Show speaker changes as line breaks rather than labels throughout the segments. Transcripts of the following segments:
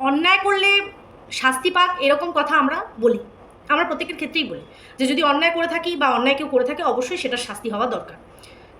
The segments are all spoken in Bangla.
অন্যায় করলে শাস্তি পাক এরকম কথা আমরা বলি। আমরা প্রত্যেকের ক্ষেত্রেই বলি যে যদি অন্যায় করে থাকি বা অন্যায় কেউ করে থাকে, অবশ্যই সেটা শাস্তি হওয়া দরকার।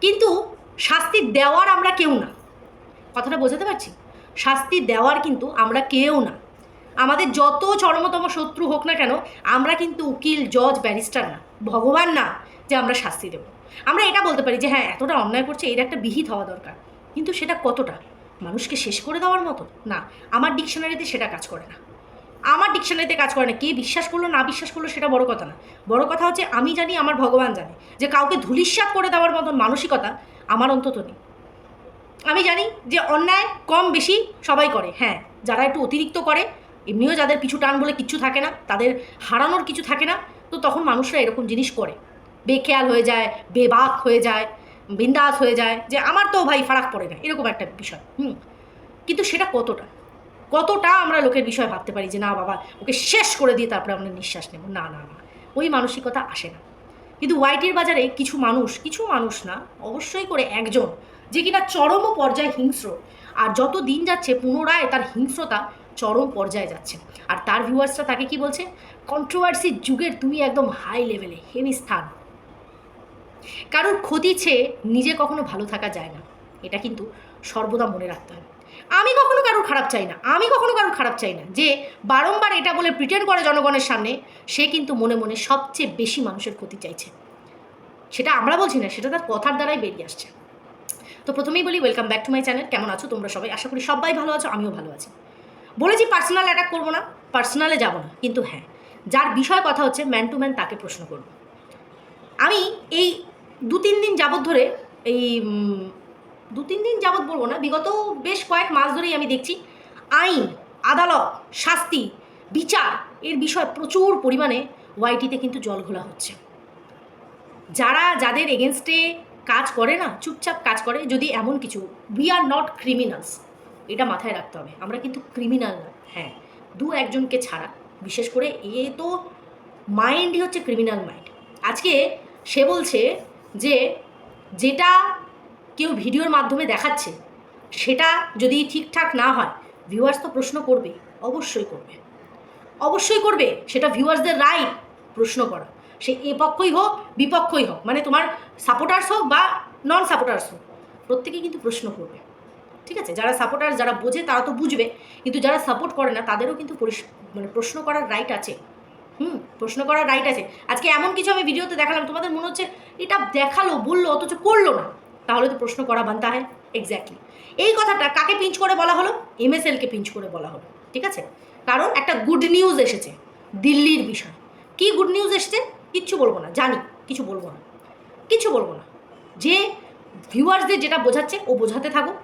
কিন্তু শাস্তি দেওয়ার আমরা কেউ না। কথাটা বোঝাতে পারছি? শাস্তি দেওয়ার কিন্তু আমরা কেউ না। আমাদের যত চরমতম শত্রু হোক না কেন, আমরা কিন্তু উকিল, জজ, ব্যারিস্টার না, ভগবান না যে আমরা শাস্তি দেবো। আমরা এটা বলতে পারি যে হ্যাঁ এতটা অন্যায় করছে, এর একটা বিহিত হওয়া দরকার। কিন্তু সেটা কতটা? মানুষকে শেষ করে দেওয়ার মতো? না, আমার ডিকশনারিতে সেটা কাজ করে না। আমার ডিকশনারিতে কাজ করে না। কে বিশ্বাস করল, না বিশ্বাস করল, সেটা বড় কথা না। বড় কথা হচ্ছে, আমি জানি, আমার ভগবান জানে যে কাউকে ধুলিস্বাদ করে দেওয়ার মতন মানসিকতা আমার অন্তত নেই। আমি জানি যে অন্যায় কম বেশি সবাই করে। হ্যাঁ যারা একটু অতিরিক্ত করে, এমনিও যাদের কিছু টান বলে কিছু থাকে না, তাদের হারানোর কিছু থাকে না, তো তখন মানুষরা এরকম জিনিস করে। বেখেয়াল হয়ে যায়, বেবাক হয়ে যায় বিন্দাস হয়ে যায় যে আমার তো ভাই ফারাক পড়ে না, এরকম একটা বিষয়, হুম। কিন্তু সেটা কতটা? কতটা আমরা লোকের বিষয় ভাবতে পারি যে না বাবা, ওকে শেষ করে দিয়ে তারপরে আমরা নিঃশ্বাস নেব? না না না। ওই মানসিকতা আসে না। কিন্তু ওয়াইটির বাজারে কিছু মানুষ কিছু মানুষ না, অবশ্যই করে একজন যে কিনা চরম পর্যায়ে হিংস্র। আর যত দিন যাচ্ছে পুনরায় তার হিংস্রতা চরম পর্যায়ে যাচ্ছে। আর তার ভিউয়ার্সরা তাকে কি বলছে? কন্ট্রোভার্সির যুগের তুমি একদম হাই লেভেলে হেভি স্থান। কারোর ক্ষতি চেয়ে নিজে কখনো ভালো থাকা যায় না। এটা কিন্তু সর্বদা মনে রাখতে হবে। আমি কখনো কারোর খারাপ চাই না। আমি কখনো কারোর খারাপ চাই না। যে বারংবার এটা বলে প্রিটেন্ড করে জনগণের সামনে, সে কিন্তু মনে মনে সবচেয়ে বেশি মানুষের ক্ষতি চাইছে। সেটা আমরা বলছি না, সেটা তার কথার দ্বারাই বেরিয়ে আসছে। তো প্রথমেই বলি welcome back to my channel কেমন আছো তোমরা সবাই? আশা করি সবাই ভালো আছো, আমিও ভালো আছি। বলেছি পার্সোনাল অ্যাটাক করব না পার্সোনালে যাব না। কিন্তু হ্যাঁ যার বিষয় কথা হচ্ছে ম্যান টু ম্যান তাকে প্রশ্ন করব। আমি এই দু তিন দিন যাবৎ ধরে এই দু তিন দিন যাবৎ বলব না, বিগত বেশ কয়েক মাস ধরেই আমি দেখছি আইন, আদালত, শাস্তি, বিচার এর বিষয় প্রচুর পরিমাণে ওয়াইটিতে কিন্তু জল ঘোলা হচ্ছে। যারা, যাদের এগেনস্টে কাজ করে না, চুপচাপ কাজ করে, যদি এমন কিছু উই আর নট ক্রিমিনালস এটা মাথায় রাখতে হবে। আমরা কিন্তু ক্রিমিনাল না হ্যাঁ দু একজনকে ছাড়া। বিশেষ করে এ তো মাইন্ডই হচ্ছে ক্রিমিনাল মাইন্ড আজকে সে বলছে যে যেটা কেউ ভিডিওর মাধ্যমে দেখাচ্ছে, সেটা যদি ঠিকঠাক না হয় ভিউয়ার্স তো প্রশ্ন করবে, অবশ্যই করবে। অবশ্যই করবে, সেটা ভিউয়ার্সদের রাইট প্রশ্ন করা। সে এ পক্ষই হোক, বিপক্ষই হোক মানে তোমার সাপোর্টার্স হোক বা নন সাপোর্টার্স হোক, প্রত্যেকেই কিন্তু প্রশ্ন করবে। ঠিক আছে? যারা সাপোর্টার যারা বোঝে, তারা তো বুঝবে, কিন্তু যারা সাপোর্ট করে না, তাদেরও কিন্তু মানে প্রশ্ন করার রাইট আছে। হুম? প্রশ্ন করার রাইট আছে। আজকে এমন কিছু আমি ভিডিওতে দেখালাম, তোমাদের মনে হচ্ছে এটা দেখাল, বলল, অথচ করল না। তাহলে তো প্রশ্ন করা বানতে হয় এক্স্যাক্টলি এই কথাটা কাকে পিঞ্চ করে বলা হলো? এমএসএলকে পিঞ্চ করে বলা হলো। ঠিক আছে? কারণ একটা গুড নিউজ এসেছে, দিল্লির বিষয়। কি গুড নিউজ এসেছে? কিচ্ছু বলব না, জানি, কিছু বলব না। কিছু বলব না। যে ভিউয়ার্সদের যেটা বোঝাচ্ছে, ও বোঝাতে থাকুক।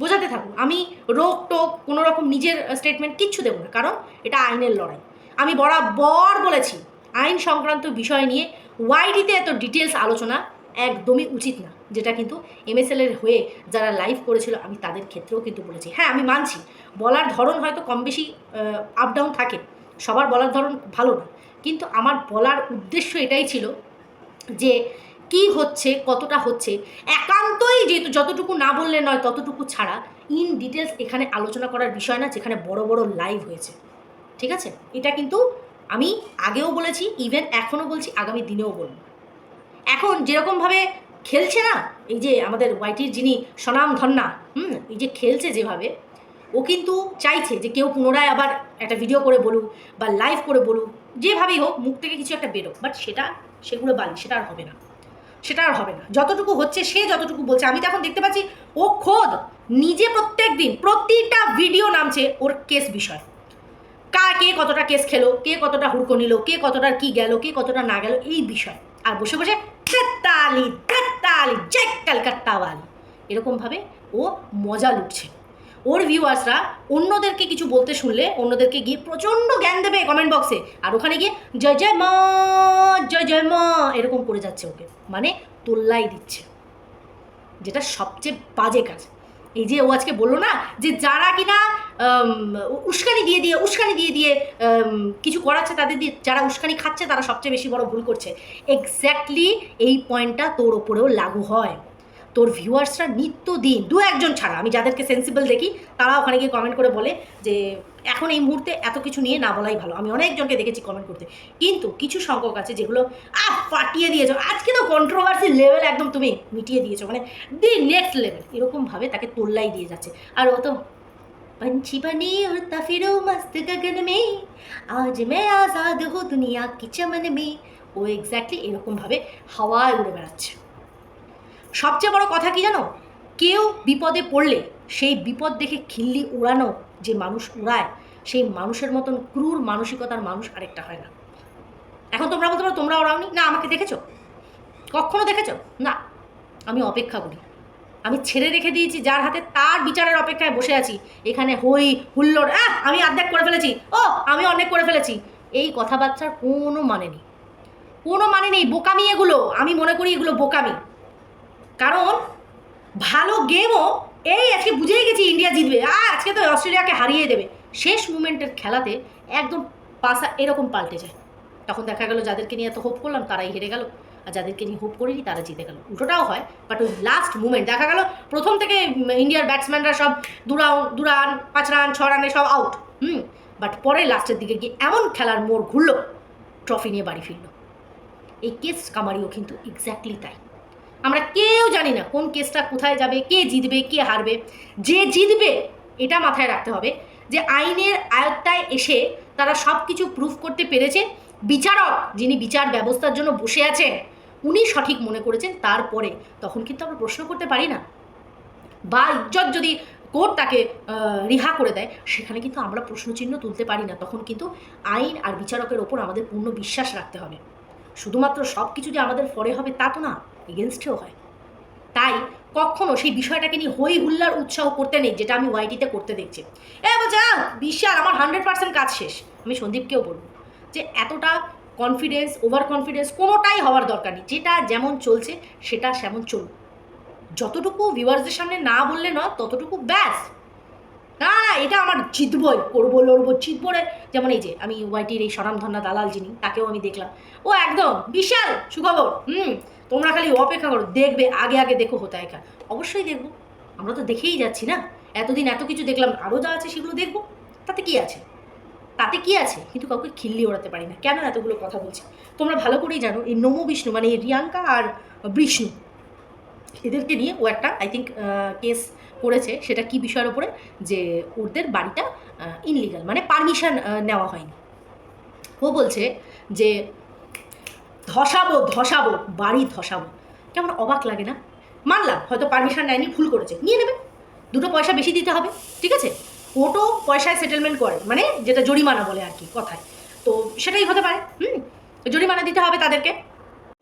বোঝাতে থাকুক। আমি রোগ টোক কোনো রকম নিজের স্টেটমেন্ট কিচ্ছু দেবো না। কারণ এটা আইনের লড়াই। আমি বরাবর বলেছি, আইন সংক্রান্ত বিষয় নিয়ে ওয়াইডিতে এত ডিটেলস আলোচনা একদমই উচিত না, যেটা কিন্তু এমএসএল এর হয়ে যারা লাইভ করেছিল, আমি তাদের ক্ষেত্রেও কিন্তু বলেছি। হ্যাঁ আমি মানছি, বলার ধরন হয়তো কম বেশি আপ ডাউন থাকে, সবার বলার ধরন ভালো না। কিন্তু আমার বলার উদ্দেশ্য এটাই ছিল যে কি হচ্ছে, কতটা হচ্ছে, একান্তই যেহেতু যতটুকু না বললে নয়, ততটুকু ছাড়া ইন ডিটেলস এখানে আলোচনা করার বিষয় না, যেখানে বড় বড় লাইভ হয়েছে। ঠিক আছে? এটা কিন্তু আমি আগেও বলেছি ইভেন এখনও বলছি, আগামী দিনেও বলব। এখন যেরকমভাবে খেলছে না, এই যে আমাদের ওয়াইটির যিনি সনাম ধন্না, হুম, এই যে খেলছে যেভাবে, ও কিন্তু চাইছে যে কেউ পুনরায় আবার একটা ভিডিও করে বলুক বা লাইভ করে বলুক, যেভাবেই হোক, মুখ থেকে কিছু একটা বেরোক বাট সেটা, সেগুলো বালি সেটা আর হবে না। সেটা আর হবে না। যতটুকু হচ্ছে, সে যতটুকু বলছে, আমি তো এখন দেখতে পাচ্ছি, ও খোদ নিজে প্রত্যেক দিন প্রতিটা ভিডিও নামছে ওর কেস বিষয়। কা কতটা কেস খেলো, কে কতটা হুড়কো নিল, কে কতটা কি গেল, কে কতটা না গেল, এই বিষয়। আর বসে বসে তেতালি তেতালি জয় ক্যালকাত্তাওয়ালি এরকমভাবে ও মজা লুটছে। ওর ভিউয়ার্সরা অন্যদেরকে কিছু বলতে শুনলে, অন্যদেরকে গিয়ে প্রচণ্ড জ্ঞান দেবে কমেন্ট বক্সে আর ওখানে গিয়ে জয় জয় মা, জয় জয় মা, এরকম করে যাচ্ছে ওকে। মানে তোল্লাই দিচ্ছে। যেটা সবচেয়ে বাজে কাজ। এই যে ও আজকে বলল না যে যারা কিনা উস্কানি দিয়ে দিয়ে, উস্কানি দিয়ে দিয়ে কিছু করাচ্ছে তাদের দিয়ে, যারা উস্কানি খাচ্ছে তারা সবচেয়ে বেশি বড় ভুল করছে। এক্স্যাক্টলি এই পয়েন্টটা তোর ওপরেও লাগু হয়। তোর ভিউয়ার্সরা নিত্য দিন দু একজন ছাড়া আমি যাদেরকে সেন্সিবল দেখি তারা ওখানে গিয়ে কমেন্ট করে বলে যে এখন এই মুহূর্তে এত কিছু নিয়ে না বলাই ভালো আমি অনেকজনকে দেখেছি কমেন্ট করতে কিন্তু কিছু সংখ্যক আছে যেগুলো আহ ফাটিয়ে দিয়েছো আজকে তো কন্ট্রোভার্সি লেভেল একদম তুমি মিটিয়ে দিয়েছো মানে দি নেক্সট লেভেল এরকমভাবে তাকে তোল্লাই দিয়ে যাচ্ছে আর ও তো पंछी बनी उड़ता फिरो मस्त गगन में आज मैं आज़ाद हूँ दुनिया की चमन में ও এক্স্যাক্টলি এরকমভাবে হাওয়ায় উড়ে বেড়াচ্ছে সবচেয়ে বড় কথা কি জানো? কেউ বিপদে পড়লে সেই বিপদ দেখে খিল্লি উড়ানো যে মানুষ উড়ায়, সেই মানুষের মতন ক্রূর মানসিকতার মানুষ আরেকটা হয় না। এখন তোমরা বলতে পারো তোমরা ওড়াওনি না, আমাকে দেখেছ? কখনো দেখেছ? না, আমি অপেক্ষা করি। আমি ছেড়ে রেখে দিয়েছি, যার হাতে তার বিচারের অপেক্ষায় বসে আছি। এখানে হই, হুল্লোড়, আহ, আমি অর্ধেক করে ফেলেছি। ও, আমি অনেক করে ফেলেছি। এই কথাবার্তার কোনো মানে নেই। কোনো মানে নেই, বোকামি এগুলো। আমি মনে করি এগুলো বোকামি। কারণ ভালো গেমও এই আজকে বুঝেই গেছি ইন্ডিয়া জিতবে। আর আজকে তো অস্ট্রেলিয়াকে হারিয়ে দেবে। শেষ মুমেন্টের খেলাতে একদম পাশা এরকম পাল্টে যায়। তখন দেখা গেল যাদেরকে নিয়ে এত হোপ করলাম, তারাই হেরে গেল। আর যাদেরকে নিয়ে হোপ করিনি, তারা জিতে গেল। উল্টোটাও হয় বাট ওই লাস্ট মুমেন্ট দেখা গেল, প্রথম থেকে ইন্ডিয়ার ব্যাটসম্যানরা সব দু রাউন্ড দু রান পাঁচ রান ছ রানে সব আউট হুম বাট পরে লাস্টের দিকে গিয়ে এমন খেলার মোড় ঘুরলো ট্রফি নিয়ে বাড়ি ফিরল। এই কেস কামারিও কিন্তু এক্স্যাক্টলি তাই। আমরা কেউ জানি না কোন কেসটা কোথায় যাবে, কে জিতবে, কে হারবে। যে জিতবে, এটা মাথায় রাখতে হবে যে আইনের আয়ত্তায় এসে তারা সব কিছু প্রুফ করতে পেরেছে। বিচারক যিনি বিচার ব্যবস্থার জন্য বসে আছেন, উনি সঠিক মনে করেছেন তারপরে। তখন কিন্তু আমরা প্রশ্ন করতে পারি না। বা ইজ্জত যদি কোর্ট তাকে রিহা করে দেয়, সেখানে কিন্তু আমরা প্রশ্নচিহ্ন তুলতে পারি না। তখন কিন্তু আইন আর বিচারকের ওপর আমাদের পূর্ণ বিশ্বাস রাখতে হবে। শুধুমাত্র সব কিছু যে আমাদের ফরে হবে তা তো না। এগেনস্টেও হয়। তাই কখনো সেই বিষয়টাকে নিয়ে হই হুল্লার উৎসাহ করতে নেই যেটা আমি ওয়াইটিতে করতে দেখছি। এ "আহ, বিশাল আমার হান্ড্রেড পার্সেন্ট কাজ শেষ। আমি সন্দীপকেও বলব যে এতটা কনফিডেন্স ওভার কনফিডেন্স কোনোটাই হওয়ার দরকার নেই। যেটা যেমন চলছে সেটা সেমন চলুক। যতটুকু ভিউয়ার্সদের সামনে না বললে না ততটুকু ব্যাস। না এটা আমার জিতবই করব লড়বো জিতবো রে। যেমন এই যে আমি ওয়াইটির এই স্বনামধন্যা দালাল যিনি তাকেও আমি দেখলাম। ও একদম বিশাল সুখবর হুম। তোমরা খালি অপেক্ষা করো, দেখবে, আগে আগে দেখো হোতায় কা অবশ্যই দেখব। আমরা তো দেখেই যাচ্ছি না? এতদিন এত কিছু দেখলাম আরও যা আছে সেগুলো দেখব? তাতে কি আছে? তাতে কি আছে? কিন্তু কাউকে খিল্লি ওড়াতে পারি না। কেন এতগুলো কথা বলছি? তোমরা ভালো করেই জানো, এই নমো বিষ্ণু মানে এই রিয়াঙ্কা আর বিষ্ণু, এদেরকে নিয়ে ও একটা আই থিঙ্ক কেস করেছে সেটা কি বিষয়ের ওপরে? যে ওদের বাড়িটা ইনলিগাল মানে পারমিশন নেওয়া হয়নি। ও বলছে যে ধসাবো ধসাবো, বাড়ি ধসাবো। কেমন অবাক লাগে না? মানলাম, হয়তো পারমিশন নেয়নি, ভুল করেছে। নিয়ে নেবে। দুটো পয়সা বেশি দিতে হবে, ঠিক আছে? কোর্টও পয়সায় সেটেলমেন্ট করে মানে যেটা জরিমানা বলে আর কি, কথায়। তো সেটাই হতে পারে, হুম? জরিমানা দিতে হবে তাদেরকে।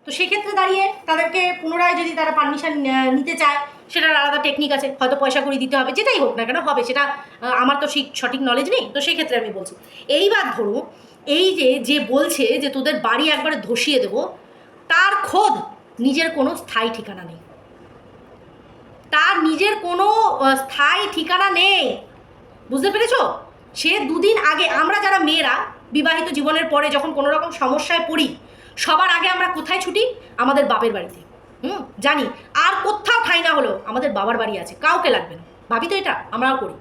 তো সেক্ষেত্রে দাঁড়িয়ে তাদেরকে পুনরায় যদি তারা পারমিশন নিতে চায়, সেটার আলাদা টেকনিক আছে। হয়তো পয়সা করে দিতে হবে, যেটাই হোক না কেন, হবে। সেটা আমার তো সঠিক নলেজ নেই। তো সেক্ষেত্রে আমি বলছি, এইবার ধরো এই যে যে বলছে যে তোদের বাড়ি একবারে ধসিয়ে দেবো, তার খোদ নিজের কোনো স্থায়ী ঠিকানা নেই। তার নিজের কোনো স্থায়ী ঠিকানা নেই। বুঝতে পেরেছ? সে দুদিন আগে আমরা যারা মেয়েরা বিবাহিত জীবনের পরে যখন কোনো রকম সমস্যায় পড়ি, সবার আগে আমরা কোথায় ছুটি? আমাদের বাপের বাড়িতে। হুম? জানি। আর কোথাও ঠাই না হলেও আমাদের বাবার বাড়ি আছে। কাউকে লাগবে না। ভাবি তো এটা, আমরাও করি।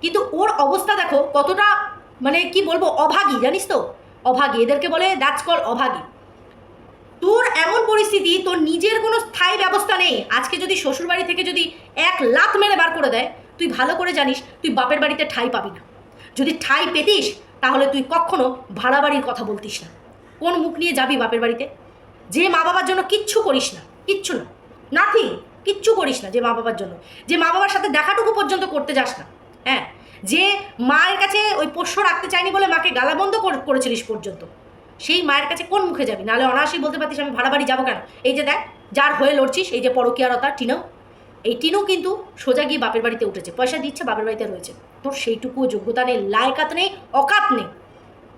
কিন্তু ওর অবস্থা দেখো কতটা মানে কি বলব, অভাগী, জানিস তো? অভাগী, এদেরকে বলে দ্যাটস কল অভাগী। তোর এমন পরিস্থিতি, তোর নিজের কোনো স্থায়ী ব্যবস্থা নেই। আজকে যদি শ্বশুরবাড়ি থেকে যদি এক লাত মেরে বার করে দেয়, তুই ভালো করে জানিস, তুই বাপের বাড়িতে ঠাই পাবি না। যদি ঠাই পেতিস, তাহলে তুই কখনো ভাড়া বাড়ির কথা বলতিস না। কোন মুখ নিয়ে যাবি বাপের বাড়িতে? যে মা বাবার জন্য কিচ্ছু করিস না, কিচ্ছু না। নাথিং, কিচ্ছু করিস না যে মা বাবার জন্য। যে মা বাবার সাথে দেখাটুকু পর্যন্ত করতে যাস না। হ্যাঁ যে মায়ের কাছে ওই পোষ্য রাখতে চাইনি বলে মাকে গালাবন্ধ কর- করেছিলিস পর্যন্ত। সেই মায়ের কাছে কোন মুখে যাবি? নাহলে অনায়াসই বলতে পারতিস, আমি ভাড়া বাড়ি যাব কেন? এই যে দেখ, যার হয়ে লড়ছিস, এই যে পরকীয়ারতা টিনো, এই টিনও কিন্তু সোজা গিয়ে বাপের বাড়িতে উঠেছে। পয়সা দিচ্ছে, বাপের বাড়িতে রয়েছে। তোর সেইটুকু যোগ্যতা নেই, লায়কাত নেই, অকাত নেই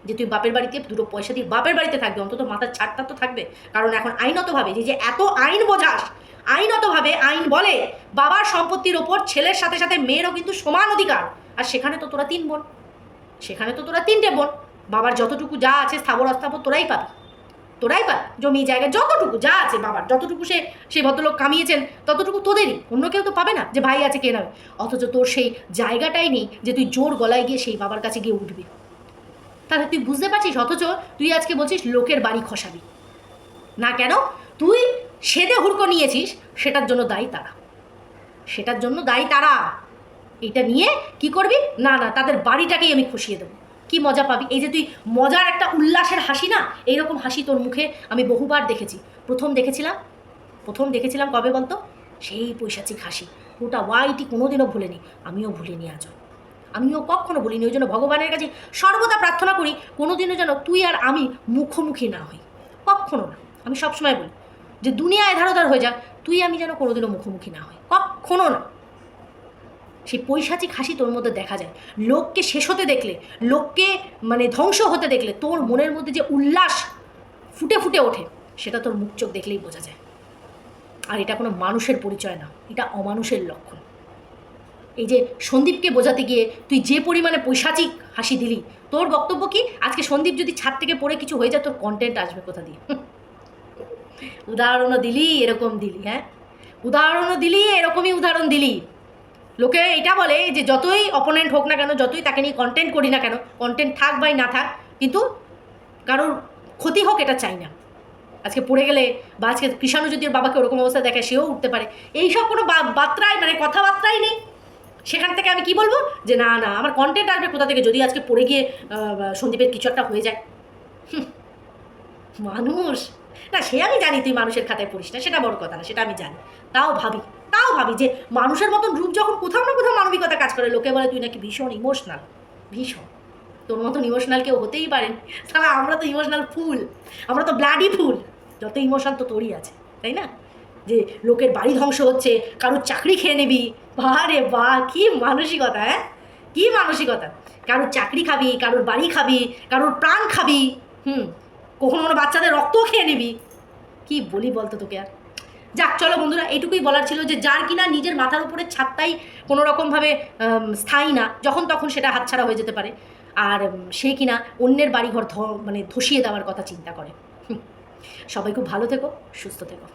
যে তুই বাপের বাড়িতে দুটো পয়সা দিয়ে বাপের বাড়িতে থাকবে। অন্তত মাথার ছাড়টা তো থাকবে। কারণ এখন আইনতভাবে, যে যে এত আইন বোঝাস, আইনতভাবে আইন বলে বাবার সম্পত্তির ওপর ছেলের সাথে সাথে মেয়েরও কিন্তু সমান অধিকার। আর সেখানে তো তোরা তিন বোন। সেখানে তো তোরা তিনটে বোন। বাবার যতটুকু যা আছে স্থাবর অস্থাবর তোরাই পাবি। তোরাই পার জমি জায়গা যতটুকু যা আছে বাবার, যতটুকু সে সেই ভদ্রলোক কামিয়েছেন, ততটুকু তোদেরই। অন্য কেউ তো পাবে না যে ভাই আছে কে নেবে অথচ তোর সেই জায়গাটাই নেই যে তুই জোর গলায় গিয়ে সেই বাবার কাছে গিয়ে উঠবি। তাহলে তুই বুঝতে পারছিস? অথচ তুই আজকে বলছিস লোকের বাড়ি খসাবি। না কেন? তুই সেদে হুড়কো নিয়েছিস, সেটার জন্য দায়ী তারা। সেটার জন্য দায়ী তারা। এটা নিয়ে কি করবি? না না, তাদের বাড়িটাকেই আমি খুশিয়ে দেবো। কি মজা পাবি? এই যে তুই মজার একটা উল্লাসের হাসি না, এইরকম হাসি তোর মুখে আমি বহুবার দেখেছি। প্রথম দেখেছিলাম প্রথম দেখেছিলাম কবে বলতো? সেই পৈশাচিক হাসি। ওটা ওয়াইটি কোনোদিনও ভুলেনি, আমিও ভুলিনি আজও। আমিও কখনো বলিনি ওই জন্য ভগবানের কাছে সর্বদা প্রার্থনা করি, কোনোদিনও যেন তুই আর আমি মুখোমুখি না হই। কখনো না। আমি সবসময় বলি, যে দুনিয়া এধারোধার হয়ে যাক, তুই আমি যেন কোনোদিনও মুখোমুখি না হই। কখনো না। সেই পৈশাচিক হাসি তোর মধ্যে দেখা যায়। লোককে শেষ হতে দেখলে, লোককে মানে ধ্বংস হতে দেখলে তোর মনের মধ্যে যে উল্লাস ফুটে ফুটে ওঠে, সেটা তোর মুখ চোখ দেখলেই বোঝা যায়। আর এটা কোনো মানুষের পরিচয় না, এটা অমানুষের লক্ষণ। এই যে সন্দীপকে বোঝাতে গিয়ে তুই যে পরিমাণে পৈশাচিক হাসি দিলি, তোর বক্তব্য কি? আজকে সন্দীপ যদি ছাদ থেকে পড়ে কিছু হয়ে যায়, তোর কন্টেন্ট আসবে কোথা দিয়ে? উদাহরণও দিলি, এরকম দিলি হ্যাঁ? উদাহরণও দিলি, এরকমই উদাহরণ দিলি। লোকে এটা বলে যে যতই অপোনেন্ট হোক না কেন, যতই তাকে নিয়ে কন্টেন্ট করি না কেন কন্টেন্ট থাক বাই না থাক, কিন্তু কারোর ক্ষতি হোক এটা চাই না। আজকে পড়ে গেলে বা আজকে কৃষাণু যদি ওর বাবাকে ওরকম অবস্থা দেখে সেও উঠতে পারে। এইসব কোনো বা- বার্তাই মানে কথাবার্তাই নেই। সেখান থেকে আমি কি বলব? যে না না, আমার কন্টেন্ট আসবে কোথা থেকে? যদি আজকে পড়ে গিয়ে সন্দীপের কিছু একটা হয়ে যায়। মানুষ। না, সে আমি জানি তুই মানুষের খাতায় পড়িস না, সেটা বড় কথা না, সেটা আমি জানি। তাও ভাবি তাও ভাবি যে মানুষের মতন রূপ যখন কোথাও না কোথাও মানবিকতা কাজ করে, লোকে বলে তুই নাকি ভীষণ ইমোশনাল ভীষণ। তোর মতন ইমোশনাল কেউ হতেই পারেন তাহলে আমরা তো ইমোশনাল ফুল আমরা তো ব্লাডি ফুল যত ইমোশন তো তোরই আছে, তাই না? যে লোকের বাড়ি ধ্বংস হচ্ছে, কারোর চাকরি খেয়ে নিবি বারে বা কী মানসিকতা হ্যাঁ? কী মানসিকতা? কারোর চাকরি খাবি, কারোর বাড়ি খাবি, কারোর প্রাণ খাবি, হুম কখনো কোনো বাচ্চাদের রক্তও খেয়ে নিবি। কি বলি বলতো তোকে আর? যাক, চলো বন্ধুরা, এটুকুই বলার ছিল যে যার কিনা নিজের মাথার উপরে ছাদটাই কোনো রকমভাবে স্থায়ী না, যখন তখন সেটা হাতছাড়া হয়ে যেতে পারে। আর সে কিনা অন্যের বাড়িঘর ধ মানে ধসিয়ে দেওয়ার কথা চিন্তা করে। সবাই খুব ভালো থেকো, সুস্থ থেকো।